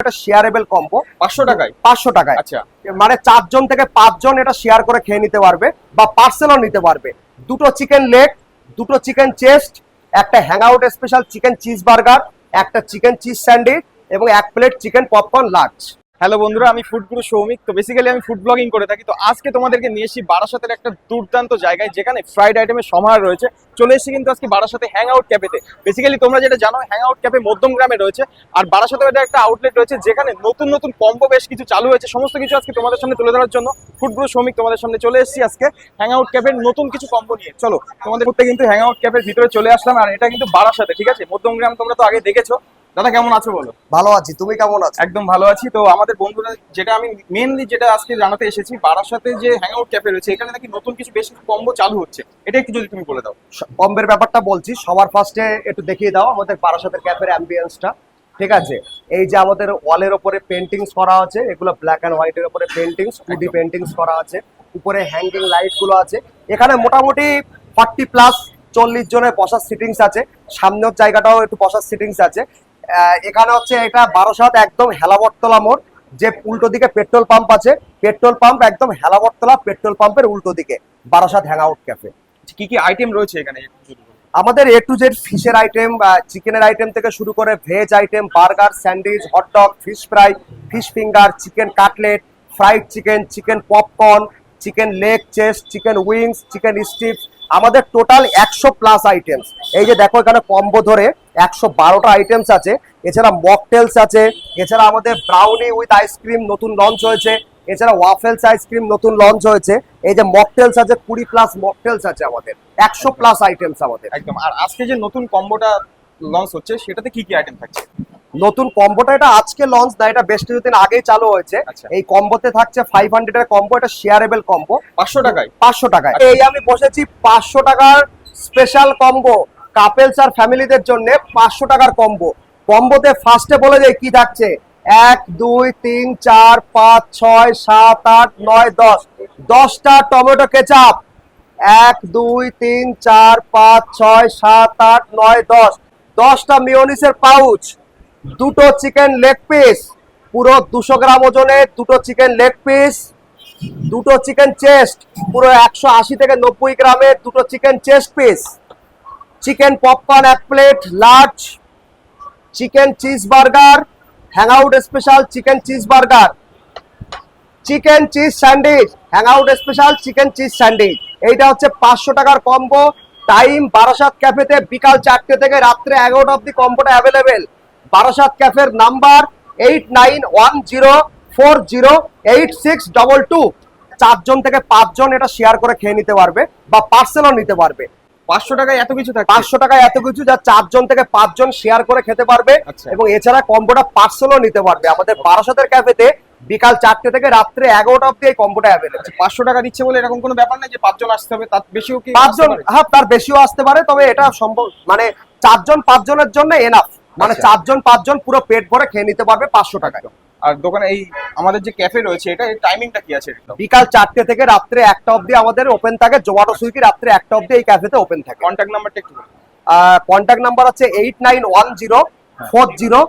একটা shareable combo পাঁচশো টাকায়? পাঁচশো টাকায়। আচ্ছা। মানে চারজন থেকে পাঁচজন এটা শেয়ার করে খেয়ে নিতে পারবে বা পার্সেলও নিতে পারবে। দুটো চিকেন লেগ দুটো চিকেন চেস্ট একটা hangout special chicken cheese burger একটা চিকেন চিজ স্যান্ডউইচ এবং এক plate chicken popcorn lunch hello বন্ধুরা আমি ফুড গুরু সৌমিক তো বেসিক্যালি আমি ফুড ব্লগিং করে থাকি। তো আজকে তোমাদেরকে নিয়ে এসেছি বারাসাতের একটা দুর্দান্ত জায়গায় যেখানে ফ্রাইড আইটেমের সমাহার রয়েছে। চলে এসেছি কিন্তু আজকে বারাসাতে হ্যাং আউট ক্যাফেতে বেসিক্যালি তোমরা যেটা জানো হ্যাং আউট ক্যাফে মধ্যম গ্রামে রয়েছে, আর বারাসাতে এটা একটা আউটলেট রয়েছে, যেখানে নতুন নতুন কম্বো বেশ কিছু চালু হয়েছে। সমস্ত কিছু আজকে তোমাদের সামনে তুলে ধরার জন্য ফুটবল শ্রমিক তোমাদের সামনে চলে এসেছি আজকে হ্যাং আউট ক্যাফের নতুন কিছু কম্বো নিয়ে। চলো, তোমাদের কিন্তু হ্যাং আউট ক্যাফের ভিতরে চলে আসলাম, আর এটা কিন্তু বারাসাতে ঠিক আছে? মধ্যম গ্রাম তোমরা তো আগে দেখেছ। দাদা কেমন আছো বলো? ভালো আছি তুমি কেমন আছো? একদম ভালো আছি। তো আমাদের বন্ধুরা যেটা আমি মেনলি যেটা আজকে জানাতে এসেছি বারাসাতে যে হ্যাং আউট ক্যাফে রয়েছে এখানে নাকি নতুন কিছু বেশ কিছু কম্বো চালু হচ্ছে। এটা একটু যদি তুমি বলে দাও। কম্বের ব্যাপারটা বলছি সবার ফার্স্টে একটু দেখিয়ে দাও আমাদের বারাসাতের ক্যাফের অ্যাম্বিয়েন্সটা ঠিক আছে? এই যে আমাদের ওয়ালের ওপরে পেন্টিংস করা আছে এগুলো ব্ল্যাক অ্যান্ড হোয়াইটের ওপরে পেন্টিংস টুডি পেন্টিংস করা আছে উপরে হ্যাঙ্গিং লাইটগুলো আছে। এখানে মোটামুটি ফর্টি প্লাস চল্লিশ জনের বসার সিটিংস আছে সামনের জায়গাটাও একটু বসার সিটিংস আছে। এখানে হচ্ছে এটা বারোসাত একদম হেলাবরতলা মোড় যে উল্টো দিকে পেট্রোল পাম্প আছে পেট্রোল পাম্প একদম হেলাবরতলা পেট্রোল পাম্পের উল্টো দিকে বারাসাত হ্যাং আউট ক্যাফে। কি কি আইটেম রয়েছে এখানে। আমাদের এ টু জেড ফিশের আইটেম চিকেনের আইটেম থেকে শুরু করে veg item burger sandwich hot dog fish fry fish finger chicken cutlet fried chicken chicken popcorn chicken leg chest chicken wings chicken strips আমাদের টোটাল একশো প্লাস আইটেমস এই যে দেখো এখানে কম্বো ধরে একশো বারোটা আইটেমস আছে। এছাড়া মকটেলস আছে। এছাড়া আমাদের ব্রাউনি উইথ আইসক্রিম নতুন লঞ্চ হয়েছে। এছাড়া ওয়াফেলস আইসক্রিম নতুন লঞ্চ হয়েছে। এই যে মকটেলস আছে কুড়ি প্লাস মকটেলস আছে আমাদের। একশো প্লাস আইটেমস আমাদের। একদম। আর আজকে যে নতুন কম্বোটা লঞ্চ হচ্ছে সেটাতে কি কি আইটেম থাকছে? নতুন কম্বোটা এটা আজকে লঞ্চ না এটা বেশ কিছুদিন আগেই চালু হয়েছে। আচ্ছা। এই কম্বোতে থাকছে ফাইভ হান্ড্রেড এর কম্বো এটা শেয়ারেবল কম্বো। পাঁচশো টাকায়? পাঁচশো টাকায়। আচ্ছা। এই আমি বসেছি পাঁচশো টাকার স্পেশাল কম্বো। কাপেলস আর ফ্যামিলিদের জন্য পাঁচশো টাকার কম্বো। কম্বোতে ফার্স্টে বলে যাই কি থাকছে? এক, দুই, তিন, চার, পাঁচ, ছয়, সাত, আট, নয়, দশ। দশটা টমেটো কেচাপ। এক, দুই, তিন, চার, পাঁচ, ছয়, সাত, আট, নয়, দশ। দশটা মিওনিসের পাউচ। দুটো চিকেন লেগ পিস। পুরো দুশো গ্রাম ওজনের দুটো চিকেন লেগ পিস। দুটো চিকেন চেস্ট। পুরো একশো আশি থেকে নব্বই গ্রামের দুটো chicken chest piece. Chicken popcorn এক plate large chicken cheese burger hangout special chicken cheese burger chicken cheese sandwich hangout special chicken cheese sandwich এইটা হচ্ছে পাঁচশো টাকার কম্বো টাইম বারাসাত ক্যাফেতে বিকাল চারটে থেকে রাত্রে এগারোটা অব্দি কম্বোটা available Barasat ক্যাফের number eight nine one zero four zero eight six double two চারজন থেকে পাঁচজন এটা শেয়ার করে খেয়ে নিতে পারবে বা পার্সেলও নিতে পারবে। পাঁচশো টাকায় এত কিছু থাকছে? পাঁচশো টাকায় এত কিছু যা চারজন থেকে পাঁচজন শেয়ার করে খেতে পারবে আচ্ছা। এবং এছাড়া কম্বোটা পার্সেলও নিতে পারবে। আমাদের বারাসাতের ক্যাফেতে বিকাল চারটে থেকে রাত্রে এগারোটা অব্দি এই কম্বোটা অ্যাভেলেবল পাঁচশো টাকা দিচ্ছে বলে এরকম কোনো ব্যাপার নেই যে পাঁচজন আসতে হবে? তার বেশিও কি পাঁচজন হ্যাঁ তার বেশিও আসতে পারে তবে এটা সম্ভব মানে চারজন পাঁচজনের জন্য এনাফ মানে আচ্ছা। চারজন পাঁচজন পুরো পেট ভরে খেয়ে নিতে পারবে পাঁচশো টাকায়। আর দোকানে এই আমাদের যে ক্যাফে রয়েছে এটা টাইমিংটা কি আছে? বিকাল চারটে থেকে রাত্রে একটা অবধি আমাদের ওপেন থাকে জোমাটো সুইগি রাত্রে একটা অবধি এই ক্যাফেতে ওপেন থাকে। কন্ট্যাক্ট নাম্বারটা একটু। কন্ট্যাক্ট নাম্বার আছে eight nine one zero four zero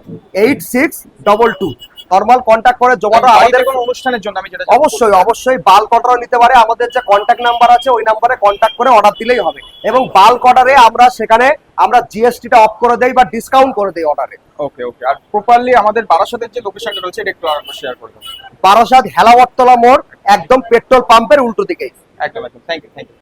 eight six double two normal contact করে জোম্যাটো আমাদের কোনো অনুষ্ঠানের জন্য আমি যেটা অবশ্যই অবশ্যই বাল্ক অর্ডারও নিতে পারে। আমাদের যে কন্ট্যাক্ট নাম্বার আছে ওই নাম্বারে কন্ট্যাক্ট করে অর্ডার দিলেই হবে। এবং বাল্ক অর্ডারে আমরা সেখানে আমরা জিএসটিটা অফ করে দেই বা ডিসকাউন্ট করে দেই অর্ডারে ওকে ওকে আর প্রপারলি আমাদের বারাসাতের যে লোকেশনটা রয়েছে এটা একটু আরেকবার শেয়ার করে দেবো বারাসাত হেলাবরতলা মোড় একদম পেট্রোল পাম্পের উল্টো দিকে একদম একদম. Thank you thank you